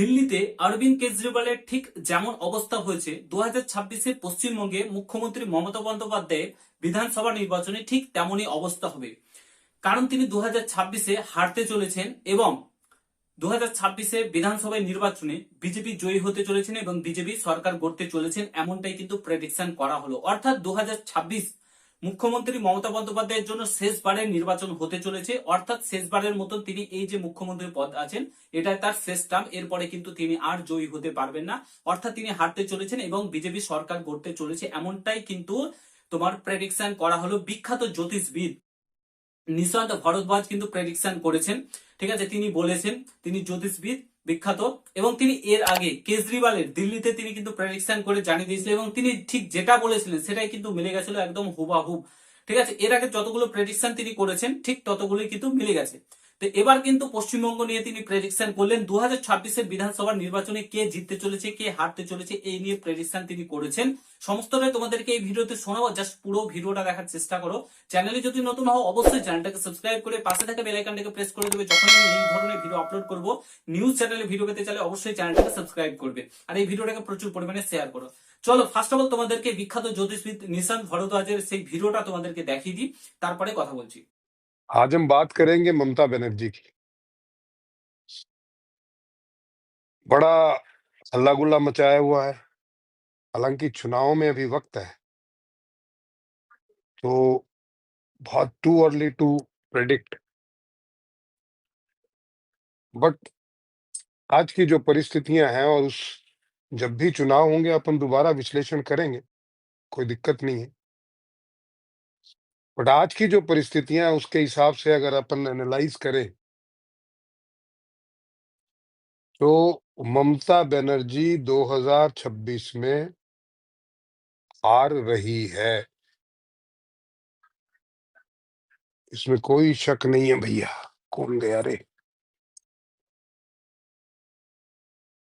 দিল্লিতে অরবিন্দ কেজরিওয়ালের ঠিক যেমন অবস্থা হয়েছে দু হাজার ছাব্বিশে পশ্চিমবঙ্গে মুখ্যমন্ত্রী মমতা বন্দ্যোপাধ্যায়ের বিধানসভা নির্বাচনে ঠিক তেমনই অবস্থা হবে। কারণ তিনি দু হাজার ছাব্বিশে হারতে চলেছেন এবং দু হাজার ছাব্বিশে বিধানসভায় নির্বাচনে বিজেপি জয়ী হতে চলেছেন এবং বিজেপি সরকার গড়তে চলেছেন, এমনটাই কিন্তু প্রেডিকশন করা হলো। অর্থাৎ দু হাজার ছাব্বিশ মুখ্যমন্ত্রী মমতা বন্দ্যোপাধ্যায়ের জন্য শেষবারের নির্বাচন হতে চলেছে। অর্থাৎ শেষবারের মতন তিনি এই যে মুখ্যমন্ত্রী পদ আছেন এটা তার শেষ টার্ম। এরপরে কিন্তু তিনি আর জয়ী হতে পারবেন না। অর্থাৎ তিনি হারতে চলেছেন এবং বিজেপি সরকার গড়তে চলেছে। এমনটাই কিন্তু তোমার প্রেডিকশন করা হলো বিখ্যাত জ্যোতিষবিদ নিশান্ত ভরদ্বাজ কিন্তু প্রেডিকশন করেছেন। ঠিক আছে, তিনি বলেছেন, তিনি জ্যোতিষবিদ বিখ্যাত, এবং তিনি এর আগে কেজরিওয়ালের দিল্লিতে তিনি কিন্তু প্রেডিকশন করে জানিয়ে দিয়েছিলেন, এবং তিনি ঠিক যেটা বলেছিলেন সেটাই কিন্তু মিলে গেছিল একদম হুবাহুব। ঠিক আছে? এর আগে যতগুলো প্রেডিকশন তিনি করেছেন, ঠিক ততগুলোই কিন্তু মিলে গেছে। তো এবার কিন্তু পশ্চিমবঙ্গ নিয়ে তিনি প্রেডিকশন করলেন। দু হাজার বিধানসভা নির্বাচনে কে জিততে চলেছে, কে হারতে চলেছে, এই নিয়ে প্রেডিকশন তিনি করেছেন। সমস্তটাই তোমাদেরকে এই ভিডিওতে শোনাবো। জাস্ট পুরো ভিডিওটা দেখার চেষ্টা করো। চ্যানেলে যদি নতুন হও, অবশ্যই চ্যানেলটাকে সাবস্ক্রাইব করে পাশে থাকা বেল আইকনটাকে প্রেস করে দেবে। যখন আমি এই ধরনের ভিডিও আপলোড করব নিউজ চ্যানেলে ভিডিও পেতে চাইলে অবশ্যই চ্যানেলটাকে সাবস্ক্রাইব করবে। আর এই ভিডিওটাকে প্রচুর পরিমাণে শেয়ার করো। চলো ফার্স্ট অফ অল তোমাদেরকে বিখ্যাত জ্যোতিষবিদ নিশান্ত ভরদ্বাজের সেই ভিডিওটা তোমাদেরকে দেখিয়ে দিই। তারপরে কথা বলছি। आज हम बात करेंगे ममता बनर्जी की। बड़ा हल्ला गुल्ला मचाया हुआ है, हालाँकि चुनाव में अभी वक्त है। तो बहुत too early to predict but आज की जो परिस्थितियाँ हैं और उस, जब भी चुनाव होंगे अपन दोबारा विश्लेषण करेंगे, कोई दिक्कत नहीं है। बट आज की जो परिस्थितियाँ हैं, उसके हिसाब से अगर अपन एनालाइज करें तो ममता बनर्जी 2026 में हार रही है। इसमें कोई शक नहीं है भैया। कौन गया रे?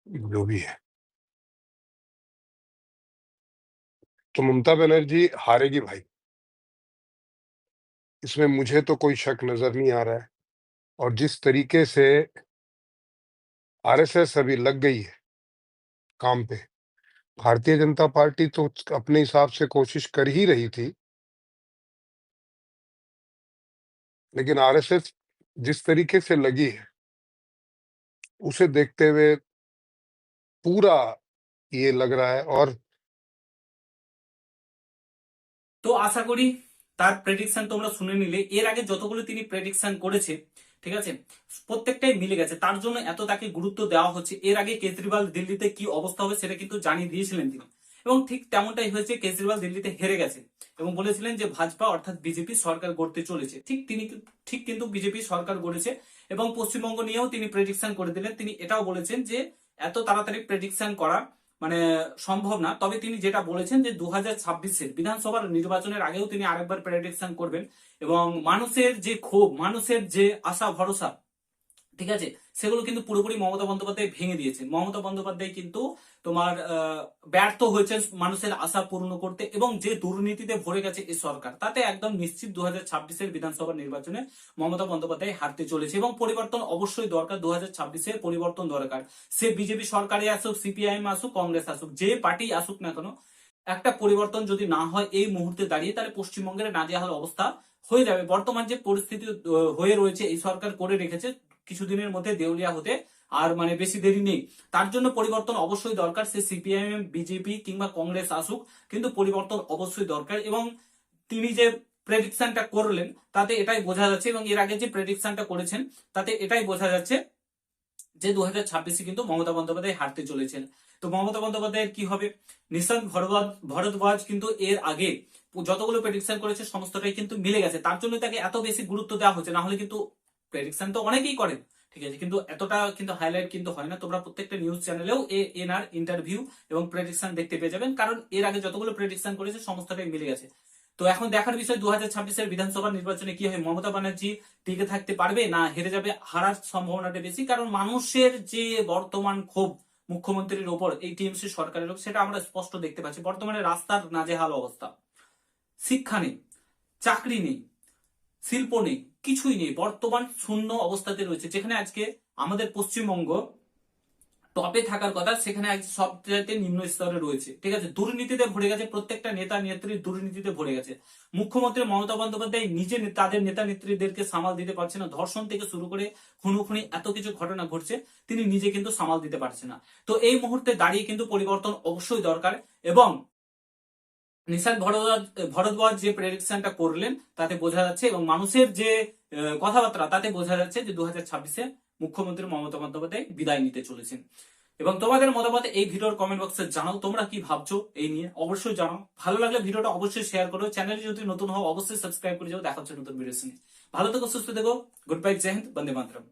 जो भी है। तो ममता बनर्जी हारेगी भाई। इसमें मुझे तो कोई शक नजर नहीं आ रहा है और जिस तरीके से आरएसएस अभी लग गई है काम पे भारतीय जनता पार्टी तो अपने हिसाब से कोशिश कर ही रही थी लेकिन आरएसएस जिस तरीके से लगी है उसे देखते हुए पूरा ये लग रहा है और তো আশা করি তার প্রেডিকশন তোমরা শুনে নিলে। এর আগে যতগুলো তিনি প্রেডিকশন করেছে, ঠিক আছে, প্রত্যেকটাই মিলে গেছে। তার জন্য এত তাকে গুরুত্ব দেওয়া হচ্ছে। এর আগে কেজরিওয়াল দিল্লিতে কি অবস্থা হবে সেটা কিন্তু জানিয়ে দিয়েছিলেন তিনি। এবং ঠিক তেমনটাই হয়েছে, কেজরিওয়াল দিল্লিতে হেরে গেছে। এবং বলেছিলেন যে ভাজপা অর্থাৎ বিজেপি সরকার গড়তে চলেছে। ঠিক তিনি ঠিক কিন্তু বিজেপি সরকার গড়েছে এবং পশ্চিমবঙ্গ নিয়েও তিনি প্রেডিকশন করে দিলেন। তিনি এটাও বলেছেন যে, এত তাড়াতাড়ি প্রেডিকশন করা মানে সম্ভব না। তবে তিনি যেটা বলেছেন যে দু হাজার ছাব্বিশের বিধানসভার নির্বাচনের আগেও তিনি আরেকবার প্রেডিকশন করবেন এবং মানুষের যে ক্ষোভ, মানুষের যে আশা, ভরসা ঠিক আছে? সেগুলো কিন্তু পুরোপুরি মমতা বন্দ্যোপাধ্যায় ভেঙে দিয়েছেন মমতা বন্দ্যোপাধ্যায় কিন্তু তোমার ব্যর্থ হয়েছেন মানুষের আশা পূর্ণ করতে এবং যে দুর্নীতিতে ভরে গেছে এই সরকার, তাতে একদম নিশ্চিত দু হাজার ছাব্বিশের বিধানসভা নির্বাচনে মমতা বন্দ্যোপাধ্যায় হারতে চলেছে এবং পরিবর্তন অবশ্যই দরকার দু হাজার ছাব্বিশের পরিবর্তন দরকার। সে বিজেপি সরকারে আসুক, সিপিআইএম আসুক, কংগ্রেস আসুক, যে পার্টি আসুক না কেন, একটা পরিবর্তন যদি না হয় এই মুহূর্তে দাঁড়িয়ে তাহলে পশ্চিমবঙ্গের নাজেহাল অবস্থা হয়ে যাবে। বর্তমান যে পরিস্থিতি হয়ে রয়েছে এই সরকার করে রেখেছে কিছুদিনের মধ্যে দেউলিয়া হতে আর মানে বেশি দেরি নেই। তার জন্য পরিবর্তন অবশ্যই দরকার, সে সিপিআইএম, বিজেপি কিংবা কংগ্রেস আসুক, কিন্তু পরিবর্তন অবশ্যই দরকার এবং তিনি যে প্রেডিকশনটা করলেন, তাতে এটাই বোঝা যাচ্ছে এবং এর আগে যে প্রেডিকশনটা করেছেন, তাতে এটাই বোঝা যাচ্ছে যে দু হাজার ছাব্বিশে কিন্তু মমতা বন্দ্যোপাধ্যায় হারতে চলেছেন। তো মমতা বন্দ্যোপাধ্যায়ের কি হবে? নিশান্ত ভরদ্বাজ কিন্তু এর আগে যতগুলো প্রেডিকশন করেছে, সমস্তটাই কিন্তু মিলে গেছে। তার জন্য তাকে এত বেশি গুরুত্ব দেওয়া হচ্ছে, না হলে কিন্তু প্রেডিকশন তো অনেকেই করেন, ঠিক আছে? কিন্তু এতটা কিন্তু হাইলাইট কিন্তু হয় না। তোমরা প্রত্যেকটা নিউজ চ্যানেলেও এ, এনআর ইন্টারভিউ এবং প্রেডিকশন দেখতে পেয়ে যাবেন, কারণ এর আগে যতগুলো প্রেডিকশন করেছে সমস্তটাই মিলে গেছে। তো এখন দেখার বিষয় দু হাজার বিধানসভা নির্বাচনে কি হয় মমতা ব্যানার্জি টিকে থাকতে পারবে না হেরে যাবে হারার সম্ভাবনাটা বেশি? কারণ মানুষের যে বর্তমান ক্ষোভ মুখ্যমন্ত্রীর ওপর, এই টিএমসি সরকারের ওপর, সেটা আমরা স্পষ্ট দেখতে পাচ্ছি। বর্তমানে রাস্তার নাজেহাল অবস্থা। শিক্ষা নেই, চাকরি নেই শিল্প নেই, কিছুই নেই। বর্তমান শূন্য অবস্থাতে রয়েছে। যেখানে আজকে আমাদের পশ্চিমবঙ্গ টপে থাকার কথা, সেখানে এক সবচাইতে নিম্ন স্তরে রয়েছে। ঠিক আছে? দুর্নীতিতে ভরে গেছে প্রত্যেকটা নেতা, নেত্রী দুর্নীতিতে ভরে গেছে। মুখ্যমন্ত্রী মমতা বন্দ্যোপাধ্যায় নিজে তাদের নেতা নেত্রীদেরকে সামাল দিতে পারছে না। ধর্ষণ থেকে শুরু করে খুনোখুনি এত কিছু ঘটনা ঘটছে, তিনি নিজে কিন্তু সামাল দিতে পারছে না। তো এই মুহূর্তে দাঁড়িয়ে কিন্তু পরিবর্তন অবশ্যই দরকার এবং নিশাদ ভরদ্বাজ ভরদ্বাজ যে প্রেডিকশনটা করলেন, তাতে বোঝা যাচ্ছে এবং মানুষের যে কথাবার্তা, তাতে বোঝা যাচ্ছে যে দু হাজার ছাব্বিশে মুখ্যমন্ত্রী মমতা বন্দ্যোপাধ্যায় বিদায় নিতে চলেছেন। এবং তোমাদের মতামত এই ভিডিওর কমেন্ট বক্সে জানাও, তোমরা কি ভাবছ এই নিয়ে? অবশ্যই জানাও। ভালো লাগলে ভিডিওটা অবশ্যই শেয়ার করো। চ্যানেলে যদি নতুন হও, অবশ্যই সাবস্ক্রাইব করে যাও। দেখা নতুন ভিডিও নিয়ে ভালো থেকো, সুস্থ থেকো। গুড বাই জয় হিন্দ বন্দে মাতরম